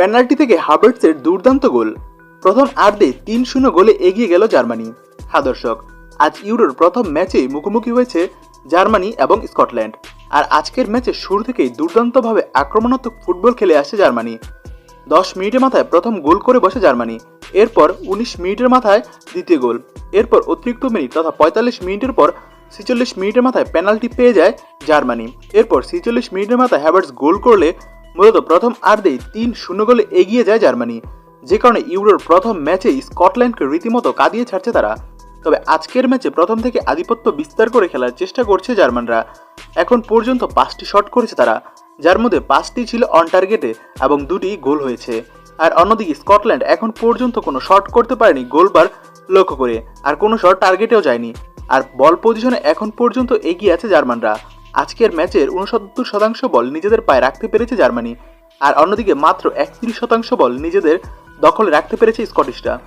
Penalty থেকে হার্বার্টসের দুর্দান্ত গোল। প্রথম আর্ধে তিন শূন্য গোলে এগিয়ে গেল জার্মানি। হ্যাঁ দর্শক, আজ ইউরোর প্রথম ম্যাচেই মুখোমুখি হয়েছে জার্মানি এবং স্কটল্যান্ড। আর আজকের ম্যাচে শুরু থেকেই দুর্দান্তভাবে আক্রমণাত্মক ফুটবল খেলে আসছে জার্মানি। দশ মিনিটের মাথায় প্রথম গোল করে বসে জার্মানি। এরপর উনিশ মিনিটের মাথায় দ্বিতীয় গোল। এরপর অতিরিক্ত মিনিট তথা পঁয়তাল্লিশ মিনিটের পর ছেচল্লিশ মিনিটের মাথায় পেনাল্টি পেয়ে যায় জার্মানি। এরপর ছেচল্লিশ মিনিটের মাথায় হ্যাভার্টস গোল করলে মূলত প্রথম আর্ধেই তিন শূন্য গোলে এগিয়ে যায় জার্মানি। যে কারণে ইউরোর প্রথম ম্যাচেই স্কটল্যান্ডকে রীতিমতো কাঁদিয়ে ছাড়ছে তারা। তবে আজকের ম্যাচে প্রথম থেকে আধিপত্য বিস্তার করে খেলার চেষ্টা করছে জার্মানরা। এখন পর্যন্ত পাঁচটি শট করেছে তারা। যার মধ্যে পাঁচটি ছিল অন টার্গেটে এবং দুটি গোল হয়েছে। আর অন্যদিকে স্কটল্যান্ড এখন পর্যন্ত কোনো শট করতে পারেনি গোলবার লক্ষ্য করে। আর কোনো শট টার্গেটেও যায়নি। আর বল পজিশনে এখন পর্যন্ত এগিয়ে আছে জার্মানরা। আজকের ম্যাচের উনসত্তর শতাংশ বল নিজেদের পায়ে রাখতে পেরেছে জার্মানি। আর অন্যদিকে মাত্র একত্রিশ শতাংশ বল নিজেদের দখলে রাখতে পেরেছে স্কটিশরা।